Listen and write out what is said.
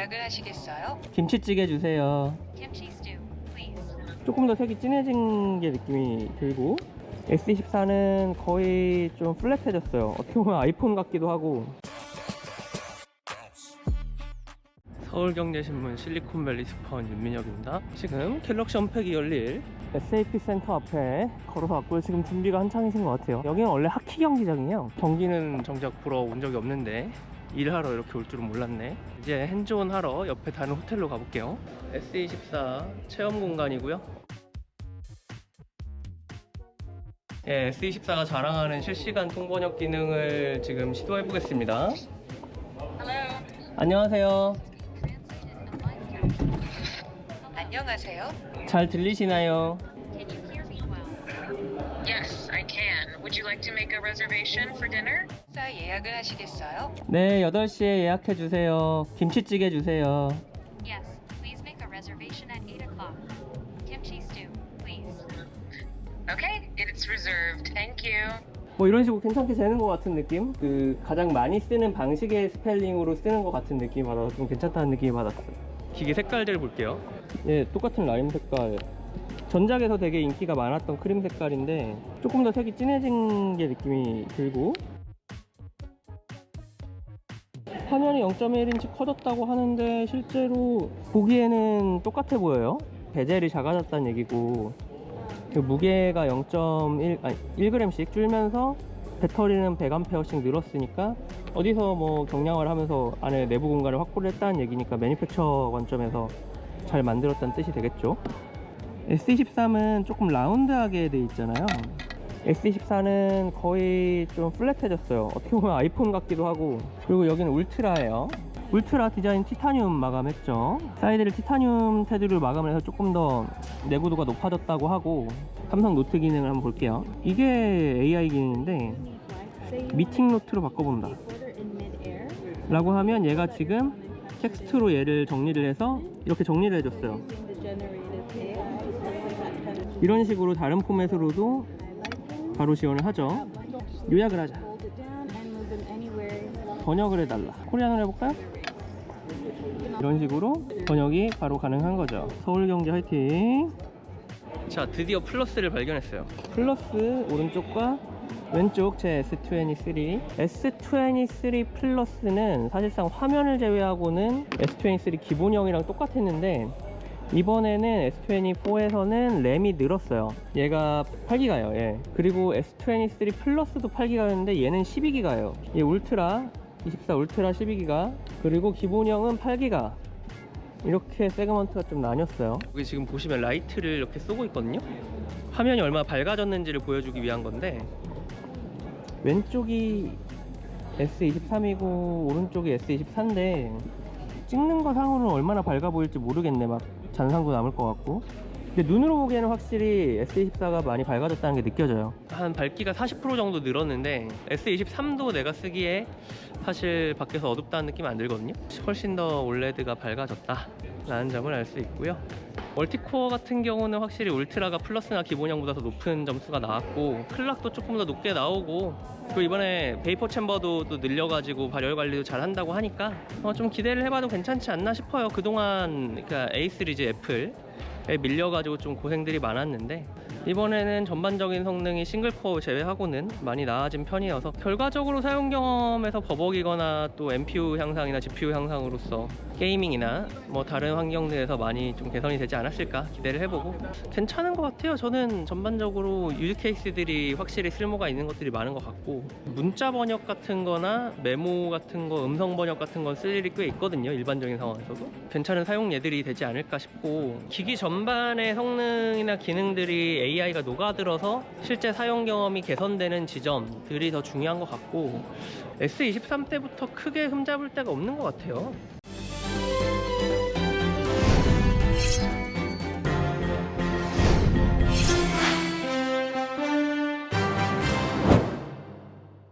예약을 하시겠어요? 김치찌개 주세요. Kimchi stew, please. 조금 더 색이 진해진 게 느낌이 들고 S24는 거의 좀 플랫해졌어요. 어떻게 보면 아이폰 같기도 하고 서울경제신문 실리콘밸리 스폰 윤민혁입니다. 지금 갤럭시 언팩이 열릴 SAP 센터 앞에 걸어서 왔고요. 지금 준비가 한창이신 것 같아요. 여기는 원래 하키 경기장이에요. 경기는 정작 보러 온 적이 없는데 일하러 이렇게 올 줄은 몰랐네. 이제 핸즈온 하러 옆에 다른 호텔로 가볼게요. S24 체험 공간이고요. 예, S24가 자랑하는 실시간 통번역 기능을 지금 시도해 보겠습니다. 안녕하세요. 안녕하세요. 잘 들리시나요? Yes, I can. Would you like to make a reservation for dinner? 식사 예약을 하시겠어요? 네, 8시에 예약해 주세요. 김치찌개 주세요. Yes, please make a reservation at 8 o'clock. Kimchi stew, please. Okay, it's reserved. Thank you. 뭐 이런 식으로 괜찮게 되는 것 같은 느낌? 그 가장 많이 쓰는 방식의 스펠링으로 쓰는 것 같은 느낌이 받아서 좀 괜찮다는 느낌이 받았어요. 기계 색깔들 볼게요. 예, 똑같은 라임 색깔. 전작에서 되게 인기가 많았던 크림 색깔인데 조금 더 색이 진해진 게 느낌이 들고 화면이 0.1인치 커졌다고 하는데 실제로 보기에는 똑같아 보여요. 베젤이 작아졌다는 얘기고 그 무게가 0.1 아니 1g씩 줄면서 배터리는 100A씩 늘었으니까 어디서 뭐 경량화를 하면서 안에 내부 공간을 확보를 했다는 얘기니까 매니팩처 관점에서 잘 만들었다는 뜻이 되겠죠. S23은 조금 라운드하게 돼 있잖아요. S24는 거의 좀 플랫해졌어요. 어떻게 보면 아이폰 같기도 하고 그리고 여기는 울트라예요. 울트라 디자인 티타늄 마감했죠. 사이드를 티타늄 테두리로 마감을 해서 조금 더 내구도가 높아졌다고 하고 삼성 노트 기능을 한번 볼게요. 이게 AI 기능인데 미팅 노트로 바꿔본다. 라고 하면 얘가 지금 텍스트로 얘를 정리를 해서 이렇게 정리를 해줬어요. 이런 식으로 다른 포맷으로도 바로 지원을 하죠. 요약을 하자. 번역을 해달라. 코리안으로 해볼까요? 이런 식으로 번역이 바로 가능한 거죠. 서울경제 화이팅! 자, 드디어 플러스를 발견했어요. 플러스 오른쪽과 왼쪽 제 S23. S23 플러스는 사실상 화면을 제외하고는 S23 기본형이랑 똑같았는데 이번에는 S24에서는 램이 늘었어요. 얘가 8기가예요. 예. 그리고 S23 플러스도 8기가였는데 얘는 12기가예요. 얘 울트라 24 울트라 12기가 그리고 기본형은 8기가 이렇게 세그먼트가 좀 나뉘었어요. 여기 지금 보시면 라이트를 이렇게 쏘고 있거든요. 화면이 얼마나 밝아졌는지를 보여주기 위한 건데 왼쪽이 S23이고 오른쪽이 S24인데 찍는 거 상으로는 얼마나 밝아 보일지 모르겠네 막 잔상도 남을 것 같고. 근데 눈으로 보기에는 확실히 S24가 많이 밝아졌다는 게 느껴져요 한 밝기가 40% 정도 늘었는데 S23도 내가 쓰기에 사실 밖에서 어둡다는 느낌 안 들거든요. 훨씬 더 올레드가 밝아졌다 라는 점을 알 수 있고요. 멀티코어 같은 경우는 확실히 울트라가 플러스나 기본형보다 더 높은 점수가 나왔고 클락도 조금 더 높게 나오고 그리고 이번에 베이퍼 챔버도 또 늘려가지고 발열 관리도 잘 한다고 하니까 어, 좀 기대를 해봐도 괜찮지 않나 싶어요. 그동안 그러니까 A 시리즈 애플 에 밀려가지고 좀 고생들이 많았는데 이번에는 전반적인 성능이 싱글코어 제외하고는 많이 나아진 편이어서 결과적으로 사용 경험에서 버벅이거나 또 MPU 향상이나 GPU 향상으로서 게이밍이나 뭐 다른 환경들에서 많이 좀 개선이 되지 않았을까 기대를 해보고 괜찮은 것 같아요. 저는 전반적으로 유즈 케이스들이 확실히 쓸모가 있는 것들이 많은 것 같고 문자 번역 같은 거나 메모 같은 거 음성 번역 같은 건 쓸 일이 꽤 있거든요 일반적인 상황에서도. 괜찮은 사용 예들이 되지 않을까 싶고 기기 전반의 성능이나 기능들이 AI가 녹아들어서 실제 사용 경험이 개선되는 지점들이 더 중요한 것 같고 S23 때부터 크게 흠잡을 데가 없는 것 같아요